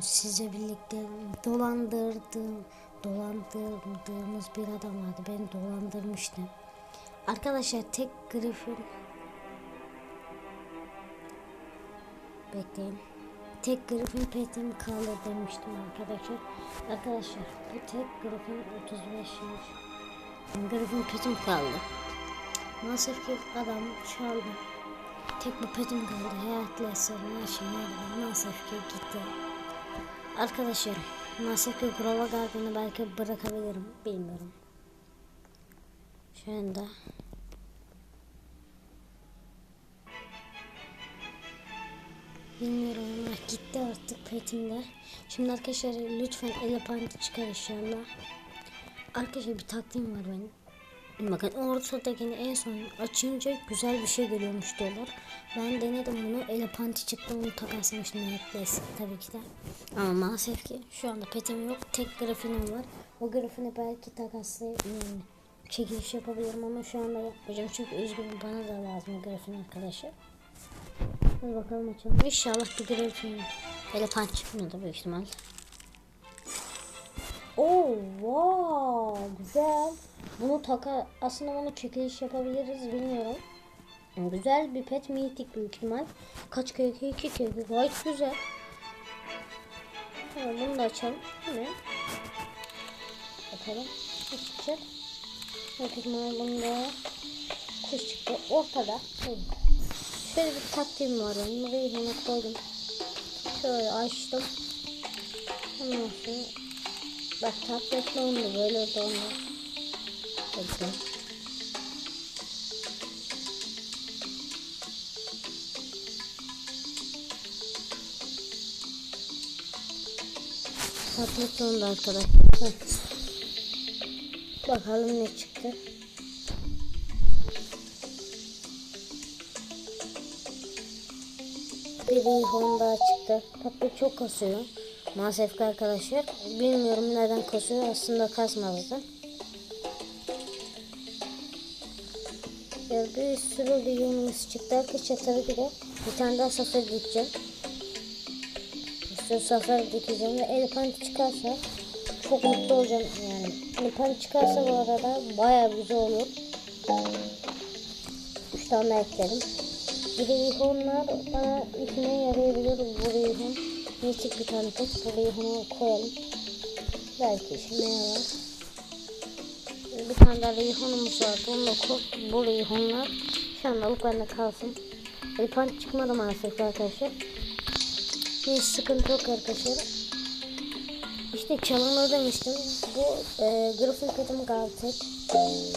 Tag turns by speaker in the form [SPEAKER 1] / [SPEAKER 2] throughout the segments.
[SPEAKER 1] Sizle birlikte dolandırdığım, dolandırdığımız bir adam vardı. Beni dolandırmıştı. Arkadaşlar tek Griffin Bekleyin. Tek Griffin petim kaldı demiştim arkadaşlar. Arkadaşlar bu tek Griffin 35 yaş. Griffin petim kaldı. Maalesef ki adam çaldı. Tek bu petim kaldı. Hayatla eserim her şey? Maalesef ki gitti. Arkadaşlar maalesef ki prova gardını belki bırakabilirim. Bilmiyorum. Şu anda Bilmiyorum ama gitti artık petimde. Şimdi arkadaşlar lütfen elefanti çıkar inşallah. Arkadaşlar bir taktiğim var benim. Bakın ortadakini en son açınca güzel bir şey geliyormuş diyorlar. Ben denedim bunu. Elefanti çıktı onu takaslamıştım Netflix tabii ki de. Ama maalesef ki şu anda petim yok. Tek grafinim var. O grafini belki takaslayıp yani çekiliş yapabilirim ama şu anda yapmayacağım. Çünkü üzgünüm bana da lazım grafin arkadaşlar. Hadi bakalım açalım. İnşallah bir grafin elefant çıkmıyordu büyük ihtimal. Oo, wow, güzel. Bunu taka aslında bunu çekiliş yapabiliriz bilmiyorum. Yani güzel bir pet mitik büyük ihtimal. Kaç kere 2 kere gayet güzel. Tamam bunu da açalım. Hemen. Bakalım. Ne çıkacak? Büyük ihtimal bunda kuş çıktı. Ortada. Şöyle bir taktiğim var benim. Burayı hemen koydum. Şöyle açtım. Ondan sonra Bak tabletle olmuyor böyle de olmuyor. Bakın. Oldu arkadaşlar. Bakalım ne çıktı. Bir Honda çıktı. Tablet çok kasıyor. Maalesef ki arkadaşlar. Bilmiyorum neden kasıyor. Aslında kasmazdı. Ya bir sürü bir yolumuz çıktı. Arkadaşlar tabii ki de bir tane daha sefer dikeceğim. Bir sürü sefer dikeceğim ve elephant çıkarsa çok mutlu olacağım yani. Elephant çıkarsa bu arada bayağı güzel olur. Üç tane ekledim. Bir de ihonlar bana işine yarayabilir bu ihon. Mitik bir tane pet. Burayı hemen koyalım. Belki işime yarar. Bir tane daha reyhanımız var. Bunu da koy. Bu reyhanlar şu andalık bende kalsın. Elefant çıkmadı maalesef arkadaşlar. Hiç sıkıntı yok arkadaşlar. İşte çalınır demiştim. Bu e, grafik petim kaldı.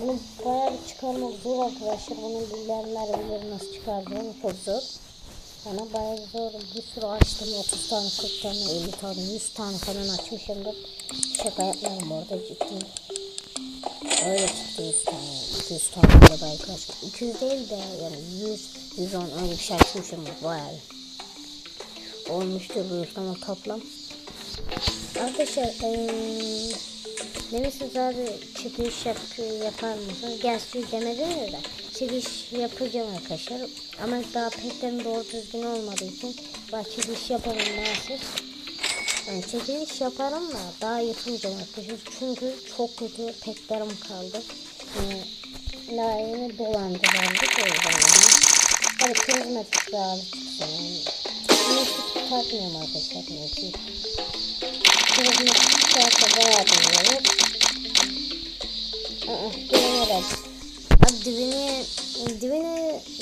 [SPEAKER 1] Bunu bayağı bir çıkarmak zor arkadaşlar. Bunu bilenler bilir nasıl çıkardığını çok zor. Bana bayağı zor. Bir sürü açtım. 30 tane, 40 tane, 50 tane, 100 tane falan açmışımdır. Şaka yapmıyorum bu arada ciddi. Öyle çıktı 100 tane. 200 tane de belki açtım. 200 değil de yani 100, 110 öyle bir şey açmışımdır bayağı. Olmuştur büyük ama toplam. Arkadaşlar ee, demişsiniz abi çekiliş yap, yapar mısınız? Gerçi demediniz de çekiliş yapacağım arkadaşlar. Ama daha petlerim doğru düzgün olmadığı için daha çekiliş yapamam maalesef. Yani çekiliş yaparım da daha yapamayacağım arkadaşlar. Çünkü çok kötü petlerim kaldı. Yani daha yeni dolandı bende. O yüzden yani. Hadi prizmatik daha çıksın yani. Arkadaşlar. Neyse. Prizmatik çıkarsa bayağı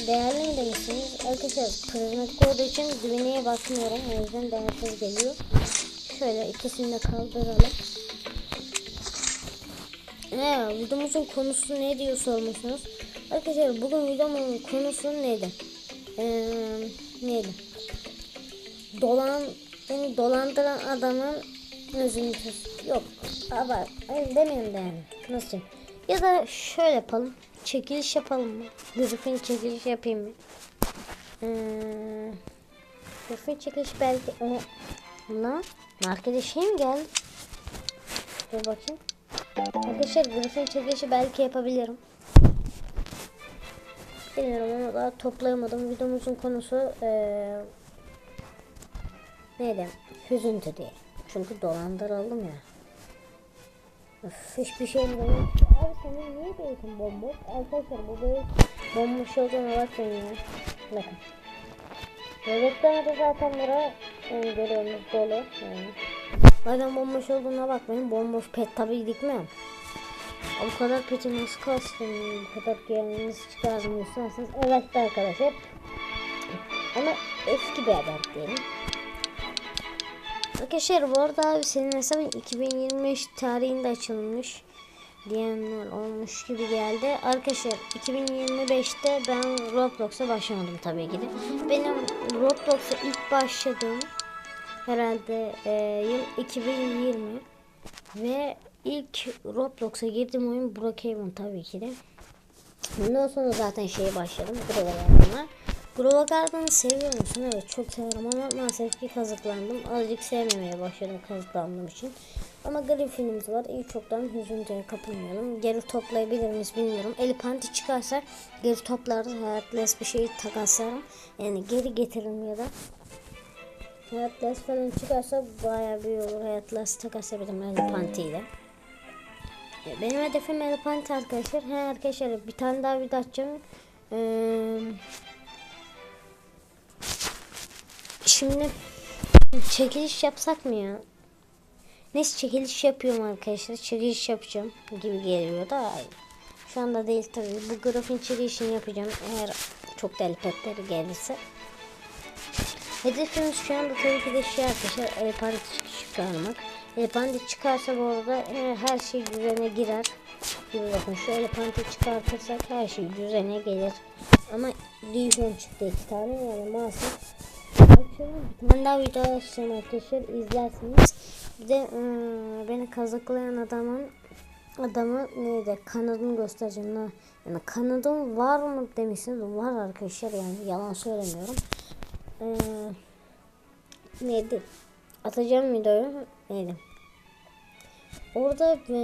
[SPEAKER 1] değerli mi demişsiniz? Arkadaşlar prizmatik olduğu için dibineye bakmıyorum. O yüzden değersiz geliyor. Şöyle ikisini de kaldıralım. Ne videomuzun konusu ne diyor sormuşsunuz. Arkadaşlar bugün videomun konusu neydi? Ee, neydi? Dolan, beni dolandıran adamın üzüntüsü. Yok. Ama öyle demeyeyim de yani. Nasıl? Ya da şöyle yapalım. Çekiliş yapalım mı? Griffin çekiliş yapayım mı? Ee, Griffin çekiliş belki... Ee, Lan markete şey mi geldi? Dur bakayım. Arkadaşlar Griffin çekilişi belki yapabilirim. Bilmiyorum ama daha toplayamadım. Videomuzun konusu ee, Neydi? Hüzüntü diye. Çünkü dolandırıldım ya. Öf, hiçbir şeyim yok. Abi senin niye beytin bomboş? Arkadaşlar bu beyt bomboş olduğuna bakmayın ya. Bakın. Devletten de zaten bura yani görüyorsunuz dolu. Yani. Zaten bomboş olduğuna bakmayın. Bomboş pet tabi dikmem. O kadar peti nasıl kastım? Bu kadar geliniz çıkardım isterseniz. Evet arkadaşlar. Ama eski bir haber diyelim. Arkadaşlar bu arada abi senin hesabın 2025 tarihinde açılmış diyenler olmuş gibi geldi. Arkadaşlar 2025'te ben Roblox'a başlamadım tabii ki de. Benim Roblox'a ilk başladığım herhalde e, yıl 2020 ve ilk Roblox'a girdiğim oyun Brookhaven tabii ki de. Bundan sonra zaten şeye başladım. Garden'a. Grova Garden'ı seviyor musun? Evet çok severim ama maalesef ki kazıklandım. Azıcık sevmemeye başladım kazıklandığım için. Ama Griffin'imiz var. İyi çoktan hüzüntüye kapılmayalım. Geri toplayabilir miyiz bilmiyorum. Eli panti çıkarsa geri toplarız. Heartless bir şeyi takaslarım. Yani geri getiririm ya da Heartless falan çıkarsa bayağı bir olur. Heartless takaslayabilirim Eli pantiyle. E, Benim hedefim Elephant arkadaşlar. He arkadaşlar bir tane daha video açacağım. Ee, şimdi çekiliş yapsak mı ya? Neyse çekiliş yapıyorum arkadaşlar. Çekiliş yapacağım gibi geliyor da. Şu anda değil tabii. Bu grafin çekilişini yapacağım. Eğer çok deli petleri gelirse. Hedefimiz şu anda tabii ki de şey arkadaşlar. Elephant çıkarmak. Elephant çıkarsa bu arada her şey düzene girer. Gibi bakın şu elephantı çıkartırsak her şey düzene gelir. Ama Legion çıktı iki tane yani maalesef. Bir daha video açacağım arkadaşlar izlersiniz. Bir de e, beni kazıklayan adamın adamı neydi kanadını göstereceğim. Ne? Yani kanadım var mı demişsiniz. Var arkadaşlar yani yalan söylemiyorum. Eee neydi? Atacağım videoyu. Neydi? Orada e,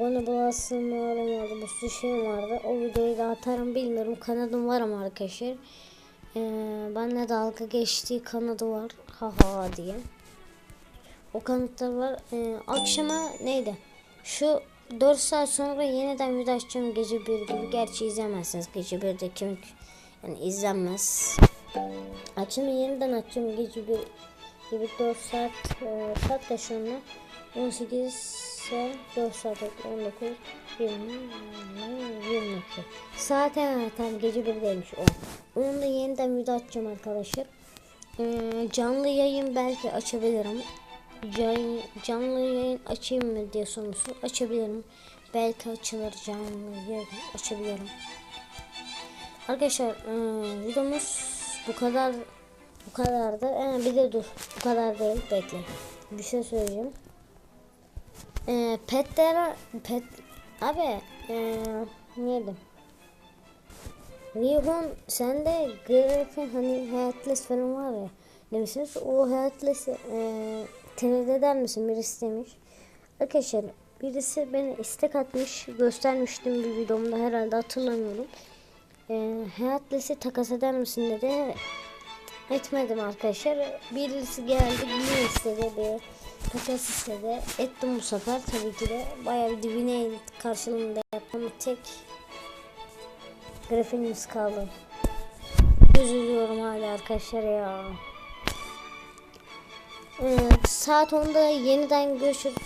[SPEAKER 1] bana bulasım vardı, sürü şey vardı. O videoyu da atarım bilmiyorum. Kanadım var ama arkadaşlar. E, benle dalga geçtiği kanadı var. Ha ha diye. O kanıtlar var. E, akşama neydi? Şu 4 saat sonra yeniden video açacağım gece 1 gibi. Gerçi izlemezsiniz gece 1'de çünkü yani izlenmez. Akşama yeniden açacağım gece 1 gibi 4 saat e, saat da şu anda 18 ise 4 saat 19 20 22 saat evet tam gece 1'deymiş o. Onu da yeniden video açacağım arkadaşlar. Ee, canlı yayın belki açabilirim. Can, canlı yayın açayım mı diye sormuşsun. Açabilirim. Belki açılır canlı yayın açabilirim. Arkadaşlar e, videomuz bu kadar bu kadardı. Ee, bir de dur. Bu kadar değil. Bekle. Bir şey söyleyeceğim. Ee, petlere pet abi ee, neydi? Rihon sende Griffin hani Hayatless falan var ya demişsiniz. O Hayatless'i ee, tenet eder misin? Birisi demiş. Arkadaşlar birisi beni istek atmış. Göstermiştim bir videomda herhalde hatırlamıyorum. Ee, Hayatless'i takas eder misin dedi etmedim arkadaşlar. Birisi geldi bunu istedi bir takas istedi. Ettim bu sefer tabii ki de bayağı bir dibine karşılığında yaptım. Tek grafiğimiz kaldı. Üzülüyorum hala arkadaşlar ya. Ee, saat 10'da yeniden görüşürüz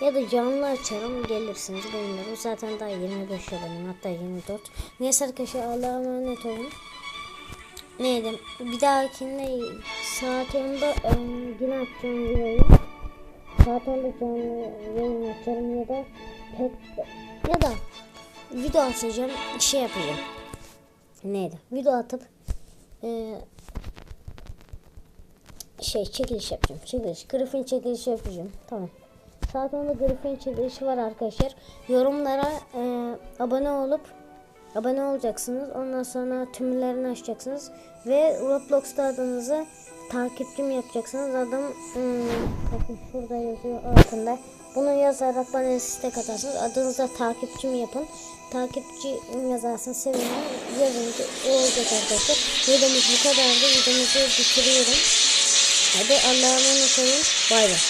[SPEAKER 1] ya da canlı açarım gelirsiniz bilmiyorum zaten daha 25 benim hatta 24 neyse arkadaşlar Allah'a emanet olun neydi? Bir dahakinde saat 10'da e, yine açacağım videoyu. Saat 10'da canlı yayın açarım ya da pet ya da video atacağım şey yapacağım. Neydi? Video atıp e, şey çekiliş yapacağım. Çekiliş. Griffin çekilişi yapacağım. Tamam. Saat 10'da Griffin çekilişi var arkadaşlar. Yorumlara e, abone olup abone olacaksınız. Ondan sonra tümlerini açacaksınız. Ve Roblox'ta adınızı takipçim yapacaksınız. Adım hmm, bakın şurada yazıyor altında. Bunu yazarak bana istek atarsınız. Adınıza takipçim yapın. Takipçi yazarsınız. Sevinirim. Yazınca olacak arkadaşlar. Videomuz bu kadardı. Videomuzu bitiriyorum. Hadi Allah'a emanet olun. Bay bay.